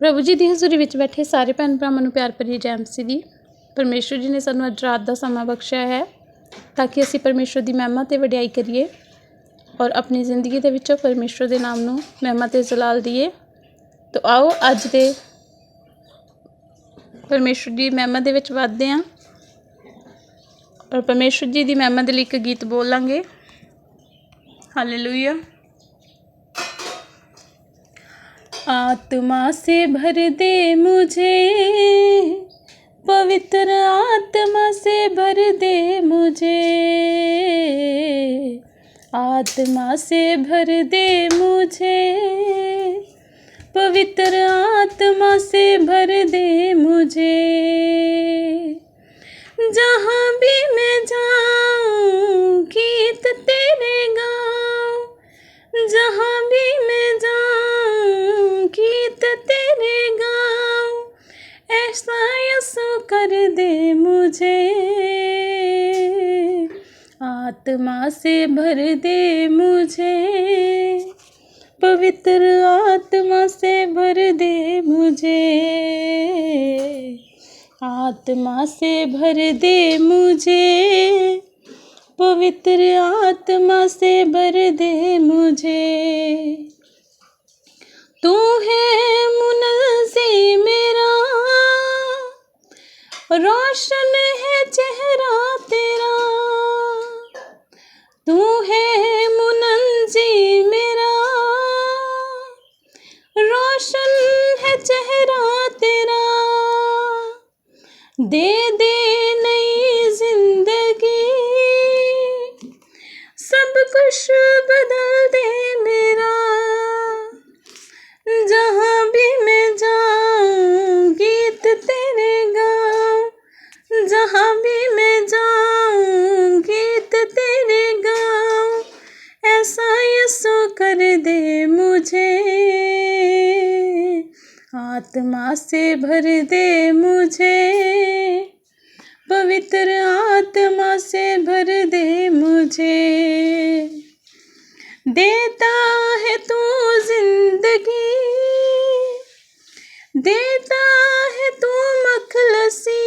ਪ੍ਰਭੂ ਜੀ ਦੀ ਹਜ਼ੂਰੀ ਵਿੱਚ ਬੈਠੇ ਸਾਰੇ ਭੈਣ ਭਰਾਵਾਂ ਨੂੰ ਪਿਆਰ ਭਰੀ ਜੈ ਮਸੀਹ ਦੀ। ਪਰਮੇਸ਼ਵਰ ਜੀ ਨੇ ਸਾਨੂੰ ਅੱਜ ਰਾਤ ਦਾ ਸਮਾਂ ਬਖਸ਼ਿਆ ਹੈ ਤਾਂ ਕਿ ਅਸੀਂ ਪਰਮੇਸ਼ਵਰ ਦੀ ਮਹਿਮਾ ਤੇ ਵਡਿਆਈ ਕਰੀਏ ਔਰ ਆਪਣੀ ਜ਼ਿੰਦਗੀ ਦੇ ਵਿੱਚੋਂ ਪਰਮੇਸ਼ਵਰ ਦੇ ਨਾਮ ਨੂੰ ਮਹਿਮਾ ਤੇ ਜਲਾਲ ਦਈਏ ਤਾਂ ਆਓ ਅੱਜ ਦੇ ਪਰਮੇਸ਼ਵਰ ਦੀ ਮਹਿਮਾ ਦੇ ਵਿੱਚ ਵਧਦੇ ਹਾਂ ਔਰ ਪਰਮੇਸ਼ਵਰ ਜੀ ਦੀ ਮਹਿਮਾ ਦੇ ਲਈ ਇੱਕ ਗੀਤ ਬੋਲਾਂਗੇ। ਹਾਲੇਲੂਇਆ आत्मा से भर दे मुझे। पवित्र आत्मा से भर दे मुझे। आत्मा से भर दे मुझे। पवित्र आत्मा से भर दे मुझे। जहाँ भी मैं जाऊँ, गीत तेरे गाऊँ आत्मा से भर दे मुझे। पवित्र आत्मा से भर दे मुझे। आत्मा से भर दे मुझे। पवित्र आत्मा से भर दे मुझे। तू है मुनजी मेरा। रोशन है चेहरा तेरा। तू है मुनंजी मेरा। रोशन है चेहरा तेरा। दे दे नई ज़िंदगी। सब कुछ आत्मा से भर दे मुझे पवित्र आत्मा से भर दे मुझे देता है तू जिंदगी देता है तू मखलसी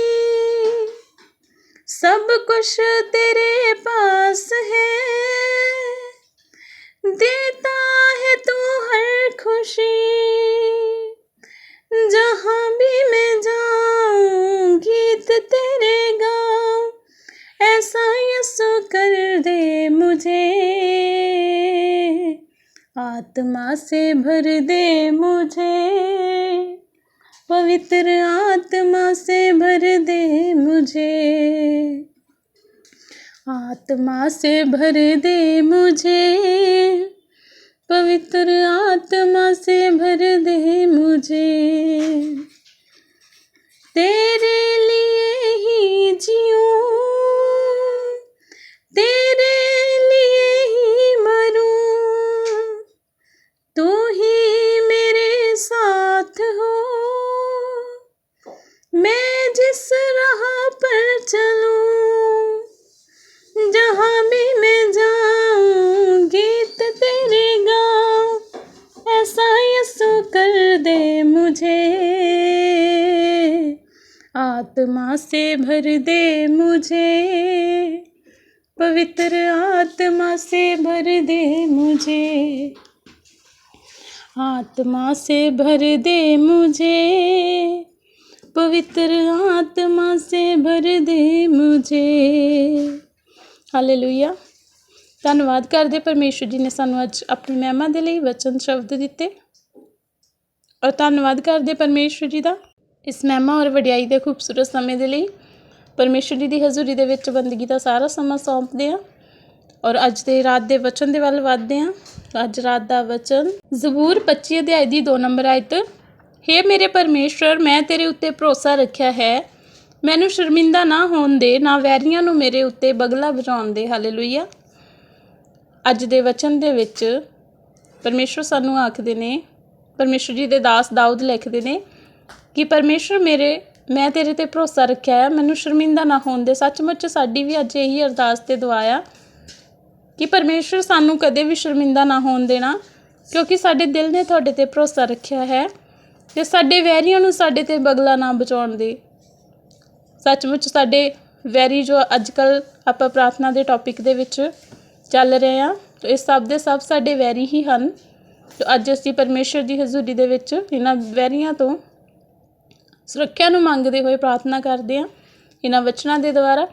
सब कुछ तेरे पास है देता है तू हर खुशी आत्मा से भर दे मुझे पवित्र आत्मा से भर दे मुझे आत्मा से भर दे मुझे पवित्र आत्मा से भर दे मुझे तेरे लिए ही जीऊँ सा तो कर दे मुझे। आत्मा से भर दे मुझे। पवित्र आत्मा से भर दे मुझे। आत्मा से भर दे मुझे। पवित्र आत्मा से भर दे मुझे। हालेलुया। ਧੰਨਵਾਦ ਕਰਦੇ ਪਰਮੇਸ਼ਰ ਜੀ ਨੇ ਸਾਨੂੰ ਅੱਜ ਆਪਣੀ ਮਹਿਮਾ ਦੇ ਲਈ ਵਚਨ ਸ਼ਬਦ ਦਿੱਤੇ। ਔਰ ਧੰਨਵਾਦ ਕਰਦੇ ਪਰਮੇਸ਼ਰ ਜੀ ਦਾ ਇਸ ਮਹਿਮਾ ਔਰ ਵਡਿਆਈ ਦੇ ਖੂਬਸੂਰਤ ਸਮੇਂ ਦੇ ਲਈ। ਪਰਮੇਸ਼ਰ ਜੀ ਦੀ ਹਜ਼ੂਰੀ ਦੇ ਵਿੱਚ ਬੰਦਗੀ ਦਾ ਸਾਰਾ ਸਮਾਂ ਸੌਂਪਦੇ ਹਾਂ। ਔਰ ਅੱਜ ਦੇ ਰਾਤ ਦੇ ਵਚਨ ਦੇ ਵੱਲ ਵਧਦੇ ਹਾਂ। ਅੱਜ ਰਾਤ ਦਾ ਵਚਨ ਜ਼ਬੂਰ 25 ਅਧਿਆਇ ਦੀ 2 ਨੰਬਰ ਆਇਤ, ਹੇ ਮੇਰੇ ਪਰਮੇਸ਼ਰ, ਮੈਂ ਤੇਰੇ ਉੱਤੇ ਭਰੋਸਾ ਰੱਖਿਆ ਹੈ। ਮੈਨੂੰ ਸ਼ਰਮਿੰਦਾ ਨਾ ਹੋਣ ਦੇ, ਨਾ ਵੈਰੀਆਂ ਨੂੰ ਮੇਰੇ ਉੱਤੇ ਬਗਲਾ ਵਜਾਉਣ ਦੇ। ਹਾਲੇਲੂਇਆ। ਅੱਜ ਦੇ ਵਚਨ ਦੇ ਵਿੱਚ ਪਰਮੇਸ਼ਰ ਸਾਨੂੰ ਆਖਦੇ ਨੇ ਪਰਮੇਸ਼ਰ ਜੀ ਦੇ ਦਾਸ ਦਾਊਦ ਲਿਖਦੇ ਨੇ ਕਿ ਪਰਮੇਸ਼ਰ ਮੇਰੇ, ਮੈਂ ਤੇਰੇ ਤੇ ਭਰੋਸਾ ਰੱਖਿਆ ਹੈ ਮੈਨੂੰ ਸ਼ਰਮਿੰਦਾ ਨਾ ਹੋਣ ਦੇ। ਸੱਚਮੁੱਚ ਸਾਡੀ ਵੀ ਅੱਜ ਇਹੀ ਅਰਦਾਸ ਤੇ ਦੁਆ ਆ ਕਿ ਪਰਮੇਸ਼ਰ ਸਾਨੂੰ ਕਦੇ ਵੀ ਸ਼ਰਮਿੰਦਾ ਨਾ ਹੋਣ ਦੇਣਾ, ਕਿਉਂਕਿ ਸਾਡੇ ਦਿਲ ਨੇ ਤੁਹਾਡੇ ਤੇ ਭਰੋਸਾ ਰੱਖਿਆ ਹੈ ਤੇ ਸਾਡੇ ਵੈਰੀਆਂ ਨੂੰ ਸਾਡੇ ਤੇ ਬਗਲਾ ਨਾ ਬਚਾਉਣ ਦੇ। ਸੱਚਮੁੱਚ ਸਾਡੇ ਵੈਰੀ ਜੋ ਅੱਜ ਕੱਲ ਆਪਾਂ ਪ੍ਰਾਰਥਨਾ ਦੇ ਟੌਪਿਕ ਦੇ ਵਿੱਚ ਚੱਲ ਰਹੇ ਹਾਂ। ਤੇ ਇਹ ਸਭ ਦੇ ਸਭ ਸਾਡੇ ਵੈਰੀ ਹੀ ਹਨ। ਤੇ ਅੱਜ ਅਸੀਂ ਪਰਮੇਸ਼ਰ ਦੀ ਹਜ਼ੂਰੀ ਦੇ ਵਿੱਚ ਇਹਨਾਂ ਵੈਰੀਆਂ ਤੋਂ ਸੁਰੱਖਿਆ ਨੂੰ ਮੰਗਦੇ ਹੋਏ ਪ੍ਰਾਰਥਨਾ ਕਰਦੇ ਹਾਂ। ਇਹਨਾਂ ਵਚਨਾਂ ਦੇ ਦੁਆਰਾ।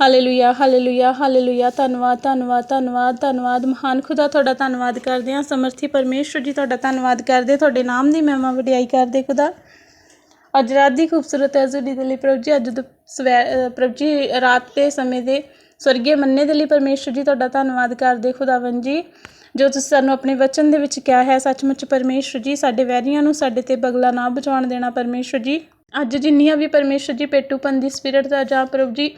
Hallelujah hallelujah hallelujah. ਧੰਨਵਾਦ ਧੰਨਵਾਦ ਧੰਨਵਾਦ ਧੰਨਵਾਦ। ਮਹਾਨ ਖੁਦਾ, ਤੁਹਾਡਾ ਧੰਨਵਾਦ ਕਰਦੇ ਹਾਂ। ਸਮਰਥੀ ਪਰਮੇਸ਼ਰ ਜੀ, ਤੁਹਾਡਾ ਧੰਨਵਾਦ ਕਰਦੇ ਤੁਹਾਡੇ ਨਾਮ ਦੀ ਮਹਿਮਾ ਵਡਿਆਈ ਕਰਦੇ ਖੁਦਾ। ਅੱਜ ਰਾਤ ਦੀ ਖੂਬਸੂਰਤ ਹਜ਼ੂਰੀ ਦੇ ਲਈ ਪ੍ਰਭੂ ਜੀ, ਅੱਜ ਦੁ- ਸਵੈ ਪ੍ਰਭੂ ਜੀ, ਰਾਤ ਦੇ ਸਮੇਂ ਦੇ ਸਵਰਗੀ ਮੰਨੇ ਦੇ ਲਈ ਪਰਮੇਸ਼ਰ ਜੀ, ਤੁਹਾਡਾ ਧੰਨਵਾਦ ਕਰਦੇ ਖੁਦਾਵੰ ਜੀ। ਜੋ ਤੁਸੀਂ ਸਾਨੂੰ ਆਪਣੇ ਵਚਨ ਦੇ ਵਿੱਚ ਕਿਹਾ ਹੈ, ਸੱਚਮੁੱਚ ਪਰਮੇਸ਼ਰ ਜੀ, ਸਾਡੇ ਵੈਰੀਆਂ ਨੂੰ ਸਾਡੇ ਤੇ ਬਗਲਾ ਨਾ ਬਚਾਉਣ ਦੇਣਾ ਪਰਮੇਸ਼ਰ ਜੀ। ਅੱਜ ਜਿੰਨੀਆਂ ਵੀ ਪਰਮੇਸ਼ਰ ਜੀ ਪੇਟੂਪਨ ਦੀ ਸਪਿਰਿਟ ਦਾ ਜਾਂ ਪ੍ਰਭੂ ਜੀ,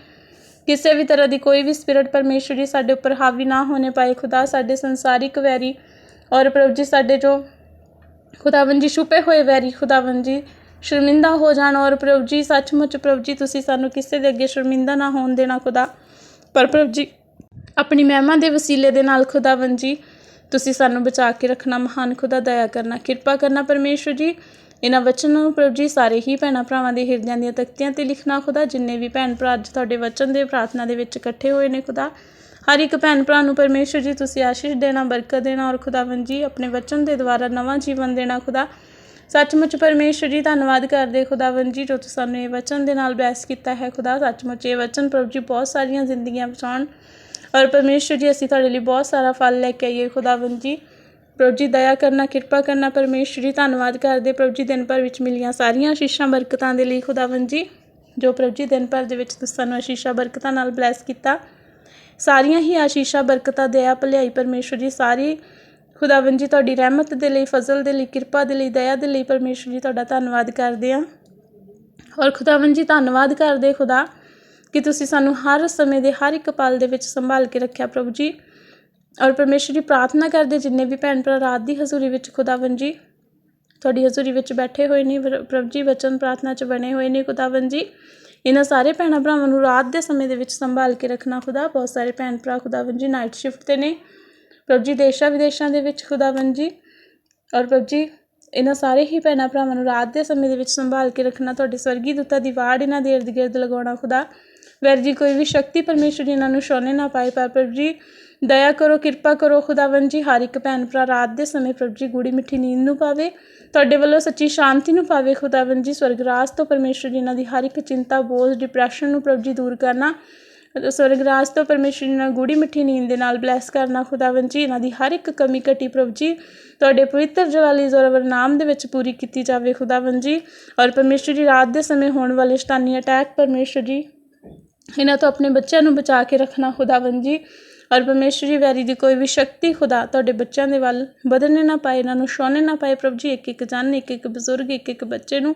ਕਿਸੇ ਵੀ ਤਰ੍ਹਾਂ ਦੀ ਕੋਈ ਵੀ ਸਪਿਰਿਟ ਪਰਮੇਸ਼ਰ ਜੀ, ਸਾਡੇ ਉੱਪਰ ਹਾਵੀ ਨਾ ਹੋਣੇ ਪਾਏ ਖੁਦਾ, ਸਾਡੇ ਸੰਸਾਰਿਕ ਵੈਰੀ ਔਰ ਪ੍ਰਭੂ ਜੀ, ਸਾਡੇ ਜੋ ਖੁਦਾਵੰ ਜੀ, ਛੁਪੇ ਹੋਏ ਵੈਰੀ ਖੁਦਾਵੰ ਜੀ, ਸ਼ਰਮਿੰਦਾ ਹੋ ਜਾਣ ਔਰ ਪ੍ਰਭੂ ਜੀ, ਸੱਚਮੁੱਚ ਪ੍ਰਭੂ ਜੀ, ਤੁਸੀਂ ਸਾਨੂੰ ਕਿਸੇ ਦੇ ਅੱਗੇ ਸ਼ਰਮਿੰਦਾ ਨਾ ਹੋਣ ਦੇਣਾ ਖੁਦਾ। ਪਰ ਪ੍ਰਭੂ ਜੀ, ਆਪਣੀ ਮਹਿਮਾ ਦੇ ਵਸੀਲੇ ਦੇ ਨਾਲ ਖੁਦਾਵੰ ਜੀ, ਤੁਸੀਂ ਸਾਨੂੰ ਬਚਾ ਕੇ ਰੱਖਣਾ ਮਹਾਨ ਖੁਦਾ, ਦਇਆ ਕਰਨਾ, ਕਿਰਪਾ ਕਰਨਾ ਪਰਮੇਸ਼ਰ ਜੀ। ਇਹਨਾਂ ਵਚਨਾਂ ਨੂੰ ਪ੍ਰਭੂ ਜੀ, ਸਾਰੇ ਹੀ ਭੈਣਾਂ ਭਰਾਵਾਂ ਦੇ ਹਿਰਦਿਆਂ ਦੀਆਂ ਤਖਤੀਆਂ ਤੇ ਲਿਖਣਾ ਖੁਦਾ, ਜਿੰਨੇ ਵੀ ਭੈਣ ਭਰਾ ਅੱਜ ਤੁਹਾਡੇ ਵਚਨ ਦੇ ਪ੍ਰਾਰਥਨਾ ਦੇ ਵਿੱਚ ਇਕੱਠੇ ਹੋਏ ਨੇ ਖੁਦਾ। ਹਰ ਇੱਕ ਭੈਣ ਭਰਾ ਨੂੰ ਪਰਮੇਸ਼ਰ ਜੀ, ਤੁਸੀਂ ਆਸ਼ੀਸ਼ ਦੇਣਾ, ਬਰਕਤ ਦੇਣਾ ਔਰ ਖੁਦਾਵੰ ਜੀ, ਆਪਣੇ ਵਚਨ ਦੇ ਦੁਆਰਾ ਨਵਾਂ ਜੀਵਨ ਦੇਣਾ ਖੁਦਾ। ਸੱਚਮੁੱਚ ਪਰਮੇਸ਼ਰ ਜੀ, ਧੰਨਵਾਦ ਕਰਦੇ ਖੁਦਾਵੰ ਜੀ, ਜੋ ਤੁਸੀਂ ਸਾਨੂੰ ਇਹ ਵਚਨ ਦੇ ਨਾਲ ਬੈਸ ਕੀਤਾ ਹੈ ਖੁਦਾ। ਸੱਚਮੁੱਚ ਇਹ ਵਚਨ ਪ੍ਰਭੂ ਜੀ ਬਹੁਤ ਸਾਰੀਆਂ ਜ਼ਿੰਦਗੀਆਂ ਬਚਾਉਣ ਔਰ ਪਰਮੇਸ਼ਰ ਜੀ, ਅਸੀਂ ਤੁਹਾਡੇ ਲਈ ਬਹੁਤ ਸਾਰਾ ਫਲ ਲੈ ਕੇ ਆਈਏ ਖੁਦਾਵੰ ਜੀ। ਪ੍ਰਭੂ ਜੀ, ਦਇਆ ਕਰਨਾ, ਕਿਰਪਾ ਕਰਨਾ ਪਰਮੇਸ਼ਰ ਜੀ, ਧੰਨਵਾਦ ਕਰਦੇ ਪ੍ਰਭੂ ਜੀ, ਦਿਨ ਭਰ ਵਿੱਚ ਮਿਲੀਆਂ ਸਾਰੀਆਂ ਆਸ਼ੀਸ਼ਾਂ ਬਰਕਤਾਂ ਦੇ ਲਈ ਖੁਦਾਵੰ ਜੀ, ਜੋ ਪ੍ਰਭੂ ਜੀ, ਦਿਨ ਭਰ ਦੇ ਵਿੱਚ ਤੁਸੀਂ ਸਾਨੂੰ ਆਸ਼ੀਸ਼ਾਂ ਬਰਕਤਾਂ ਨਾਲ ਬਲੈਸ ਕੀਤਾ। ਸਾਰੀਆਂ ਹੀ ਆਸ਼ੀਸ਼ਾਂ ਬਰਕਤਾਂ, ਦਇਆ, ਭਲਾਈ ਪਰਮੇਸ਼ਰ ਜੀ, ਸਾਰੀ ਖੁਦਾਵੰ ਜੀ, ਤੁਹਾਡੀ ਰਹਿਮਤ ਦੇ ਲਈ, ਫਜ਼ਲ ਦੇ ਲਈ, ਕਿਰਪਾ ਦੇ ਲਈ, ਦਇਆ ਦੇ ਲਈ ਪਰਮੇਸ਼ਰ ਜੀ, ਤੁਹਾਡਾ ਧੰਨਵਾਦ ਕਰਦੇ ਹਾਂ। ਔਰ ਖੁਦਾਵੰ ਜੀ, ਧੰਨਵਾਦ ਕਰਦੇ ਖੁਦਾ ਕਿ ਤੁਸੀਂ ਸਾਨੂੰ ਹਰ ਸਮੇਂ ਦੇ, ਹਰ ਇੱਕ ਪਲ ਦੇ ਵਿੱਚ ਸੰਭਾਲ ਕੇ ਰੱਖਿਆ ਪ੍ਰਭੂ ਜੀ। ਔਰ ਪਰਮੇਸ਼ਰ ਜੀ, ਪ੍ਰਾਰਥਨਾ ਕਰਦੇ ਜਿੰਨੇ ਵੀ ਭੈਣ ਭਰਾ ਰਾਤ ਦੀ ਹਜ਼ੂਰੀ ਵਿੱਚ ਖੁਦਾਵੰ ਜੀ, ਤੁਹਾਡੀ ਹਜ਼ੂਰੀ ਵਿੱਚ ਬੈਠੇ ਹੋਏ ਨੇ ਪ੍ਰ- ਪ੍ਰਭੂ ਜੀ, ਵਚਨ ਪ੍ਰਾਰਥਨਾ 'ਚ ਬਣੇ ਹੋਏ ਨੇ ਖੁਦਾਵੰ ਜੀ। ਇਹਨਾਂ ਸਾਰੇ ਭੈਣਾਂ ਭਰਾਵਾਂ ਨੂੰ ਰਾਤ ਦੇ ਸਮੇਂ ਦੇ ਵਿੱਚ ਸੰਭਾਲ ਕੇ ਰੱਖਣਾ ਖੁਦਾ। ਬਹੁਤ ਸਾਰੇ ਭੈਣ ਭਰਾ ਖੁਦਾਵੰ ਜੀ ਨਾਈਟ ਸ਼ਿਫਟ ਤੇ ਨੇ। ਪ੍ਰਭੂ ਜੀ, ਦੇਸ਼ਾਂ ਵਿਦੇਸ਼ਾਂ ਦੇ ਵਿੱਚ ਖੁਦਾਵੰ ਜੀ ਔਰ ਪ੍ਰਭੂ ਜੀ, ਇਹਨਾਂ ਸਾਰੇ ਹੀ ਭੈਣਾਂ ਭਰਾਵਾਂ ਨੂੰ ਰਾਤ ਦੇ ਸਮੇਂ ਦੇ ਵਿੱਚ ਸੰਭਾਲ ਕੇ ਰੱਖਣਾ, ਤੁਹਾਡੇ ਸਵਰਗੀ ਦੂਤਾਂ ਦੀ ਵਾੜ ਇਹਨਾਂ ਦੇ ਇਰਦ ਗਿਰਦ ਲਗਾਉਣਾ ਖੁਦਾ। ਵੈਰ ਜੀ, ਕੋਈ ਵੀ ਸ਼ਕਤੀ ਪਰਮੇਸ਼ਰ ਜੀ ਇਹਨਾਂ ਨੂੰ ਛੋਨੇ ਨਾ ਪਾਏ, ਪਰ ਪ੍ਰਭੂ ਜੀ, ਦਇਆ ਕਰੋ, ਕਿਰਪਾ ਕਰੋ ਖੁਦਾਵੰ ਜੀ, ਹਰ ਇੱਕ ਭੈਣ ਭਰਾ ਰਾਤ ਦੇ ਸਮੇਂ ਪ੍ਰਭੂ ਜੀ ਗੂੜੀ ਮਿੱਠੀ ਨੀਂਦ ਨੂੰ ਪਾਵੇ, ਤੁਹਾਡੇ ਵੱਲੋਂ ਸੱਚੀ ਸ਼ਾਂਤੀ ਨੂੰ ਪਾਵੇ ਖੁਦਾਵੰ ਜੀ, ਸਵਰਗ ਰਾਜ ਤੋਂ ਪਰਮੇਸ਼ਰ ਜੀ ਇਹਨਾਂ ਦੀ ਹਰ ਇੱਕ ਚਿੰਤਾ, ਬੋਝ ਡਿਪਰੈਸ਼ਨ ਨੂੰ ਪ੍ਰਭੂ ਜੀ ਦੂਰ ਕਰਨਾ। ਸਵਰਗ ਰਾਜ ਤੋਂ ਪਰਮੇਸ਼ਰ ਜੀ ਨਾਲ ਗੂੜੀ ਮਿੱਠੀ ਨੀਂਦ ਦੇ ਨਾਲ ਬਲੈਸ ਕਰਨਾ ਖੁਦਾਵੰ ਜੀ, ਇਹਨਾਂ ਦੀ ਹਰ ਇੱਕ ਕਮੀ ਘਟੀ ਪ੍ਰਭੂ ਜੀ। ਤੁਹਾਡੇ ਪਵਿੱਤਰ ਜਲਾਲੀ ਜ਼ੋਰਵਰ ਨਾਮ ਦੇ ਵਿੱਚ ਪੂਰੀ ਕੀਤੀ ਜਾਵੇ ਖੁਦਾਵੰ ਜੀ। ਔਰ ਪਰਮੇਸ਼ਰ ਜੀ ਰਾਤ ਦੇ ਸਮੇਂ ਹੋਣ ਵਾਲੇ ਸ਼ਤਾਨੀ ਅਟੈਕ ਪਰਮੇਸ਼ਰ ਜੀ, ਇਹਨਾਂ ਤੋਂ ਆਪਣੇ ਬੱਚਿਆਂ ਨੂੰ ਬਚਾ ਕੇ ਰੱਖਣਾ ਖੁਦਾਵੰ ਜੀ। ਔਰ ਪਰਮੇਸ਼ਰ ਜੀ, ਵੈਰੀ ਦੀ ਕੋਈ ਵੀ ਸ਼ਕਤੀ ਖੁਦਾ ਤੁਹਾਡੇ ਬੱਚਿਆਂ ਦੇ ਵੱਲ ਵਧਣੇ ਨਾ ਪਾਏ, ਇਹਨਾਂ ਨੂੰ ਛੋਣੇ ਨਾ ਪਾਏ, ਪ੍ਰਭੂ ਜੀ ਇੱਕ ਇੱਕ ਜਨ ਇੱਕ ਇੱਕ ਬਜ਼ੁਰਗ ਇੱਕ ਇੱਕ ਬੱਚੇ ਨੂੰ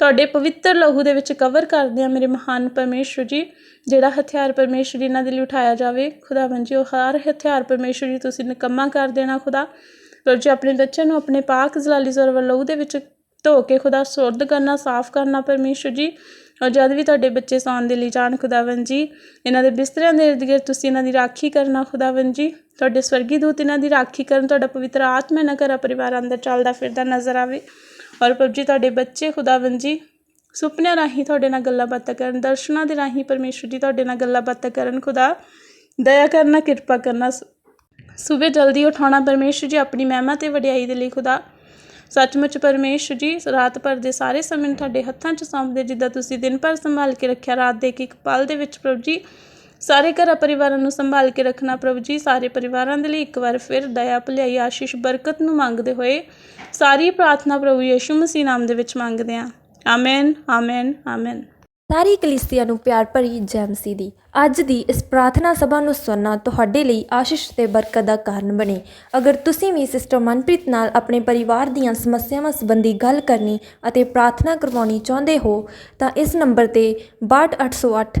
ਤੁਹਾਡੇ ਪਵਿੱਤਰ ਲਹੂ ਦੇ ਵਿੱਚ ਕਵਰ ਕਰਦੇ ਆ ਮੇਰੇ ਮਹਾਨ ਪਰਮੇਸ਼ਰ ਜੀ, ਜਿਹੜਾ ਹਥਿਆਰ ਪਰਮੇਸ਼ਰ ਜੀ ਇਹਨਾਂ ਦੇ ਲਈ ਉਠਾਇਆ ਜਾਵੇ। ਖੁਦਾਵੰ ਜੀ ਉਹ ਹਰ ਹਥਿਆਰ ਪਰਮੇਸ਼ਰ ਜੀ, ਤੁਸੀਂ ਨਿਕੰਮਾ ਕਰ ਦੇਣਾ ਖੁਦਾ। ਪ੍ਰਭੂ ਜੀ, ਆਪਣੇ ਬੱਚਿਆਂ ਨੂੰ ਆਪਣੇ ਪਾਕ ਜ਼ਲਾਲੀ ਜ਼ੋਰ ਲਹੂ ਦੇ ਵਿੱਚ ਧੋ ਕੇ ਖੁਦਾ ਸੁਰਦ ਕਰਨਾ, ਸਾਫ਼ ਕਰਨਾ ਪਰਮੇਸ਼ਰ ਜੀ। ਔਰ ਜਦ ਵੀ ਤੁਹਾਡੇ ਬੱਚੇ ਸੌਣ ਦੇ ਲਈ ਜਾਣ ਖੁਦਾਵੰ ਜੀ ਇਹਨਾਂ ਦੇ ਬਿਸਤਰਿਆਂ ਦੇ ਇਰਦ ਗਿਰਦ ਤੁਸੀਂ ਇਹਨਾਂ ਦੀ ਰਾਖੀ ਕਰਨਾ ਖੁਦਾਵੰ ਜੀ ਤੁਹਾਡੇ ਸਵਰਗੀ ਦੂਤ ਇਹਨਾਂ ਦੀ ਰਾਖੀ ਕਰਨ, ਤੁਹਾਡਾ ਪਵਿੱਤਰ ਆਤਮਾ ਇਹਨਾਂ ਘਰਾਂ ਪਰਿਵਾਰਾਂ ਅੰਦਰ ਚੱਲਦਾ ਫਿਰਦਾ ਨਜ਼ਰ ਆਵੇ। ਔਰ ਪ੍ਰਭੂ ਜੀ, ਤੁਹਾਡੇ ਬੱਚੇ ਖੁਦਾਵੰ ਜੀ, ਸੁਪਨਿਆਂ ਰਾਹੀਂ ਤੁਹਾਡੇ ਨਾਲ ਗੱਲਾਂ ਬਾਤਾਂ ਕਰਨ, ਦਰਸ਼ਨਾਂ ਦੇ ਰਾਹੀਂ ਪਰਮੇਸ਼ਰ ਜੀ ਤੁਹਾਡੇ ਨਾਲ ਗੱਲਾਂ ਬਾਤਾਂ ਕਰਨ, ਖੁਦਾ ਦਇਆ ਕਰਨਾ ਕਿਰਪਾ ਕਰਨਾ ਸਵੇਰ ਜਲਦੀ ਉਠਾਉਣਾ ਪਰਮੇਸ਼ਰ ਜੀ ਆਪਣੀ ਮਹਿਮਾ ਤੇ ਵਡਿਆਈ ਦੇ ਲਈ ਖੁਦਾ। ਸੱਚਮੁੱਚ ਪਰਮੇਸ਼ਰ ਜੀ, ਰਾਤ ਭਰ ਦੇ ਸਾਰੇ ਸਮੇਂ ਨੂੰ ਤੁਹਾਡੇ ਹੱਥਾਂ 'ਚ ਸੌਂਪਦੇ, ਜਿੱਦਾਂ ਤੁਸੀਂ ਦਿਨ ਭਰ ਸੰਭਾਲ ਕੇ ਰੱਖਿਆ, ਰਾਤ ਦੇ ਇੱਕ ਇੱਕ ਪਲ ਦੇ ਵਿੱਚ ਪ੍ਰਭੂ ਜੀ ਸਾਰੇ ਘਰਾਂ ਪਰਿਵਾਰਾਂ ਨੂੰ ਸੰਭਾਲ ਕੇ ਰੱਖਣਾ ਪ੍ਰਭੂ ਜੀ, ਸਾਰੇ ਪਰਿਵਾਰਾਂ ਦੇ ਲਈ ਇੱਕ ਵਾਰ ਫਿਰ ਦਇਆ, ਭਲਾਈ, ਆਸ਼ੀਸ਼, ਬਰਕਤ ਨੂੰ ਮੰਗਦੇ ਹੋਏ ਸਾਰੀ ਪ੍ਰਾਰਥਨਾ ਪ੍ਰਭੂ ਯਿਸੂ ਮਸੀਹ ਨਾਮ ਦੇ ਵਿੱਚ ਮੰਗਦੇ ਹਾਂ। ਆਮੇਨ ਆਮੇਨ ਆਮੇਨ ਸਾਰੀ ਕਲੀਸਿਆ ਨੂੰ ਪਿਆਰ ਭਰੀ ਜੈ ਮਸੀਹ ਦੀ। ਅੱਜ ਦੀ ਇਸ ਪ੍ਰਾਰਥਨਾ ਸਭਾ ਨੂੰ ਸੁਣਨਾ ਤੁਹਾਡੇ ਲਈ ਆਸ਼ੀਸ਼ ਤੇ ਬਰਕਤ ਦਾ ਕਾਰਨ ਬਣੇ। ਅਗਰ ਤੁਸੀਂ ਵੀ ਸਿਸਟਰ ਮਨਪ੍ਰੀਤ ਨਾਲ ਆਪਣੇ ਪਰਿਵਾਰ ਦੀਆਂ ਸਮੱਸਿਆਵਾਂ ਸੰਬੰਧੀ ਗੱਲ ਕਰਨੀ ਅਤੇ ਪ੍ਰਾਰਥਨਾ ਕਰਵਾਉਣੀ ਚਾਹੁੰਦੇ ਹੋ, ਤਾਂ ਇਸ ਨੰਬਰ ਤੇ 62808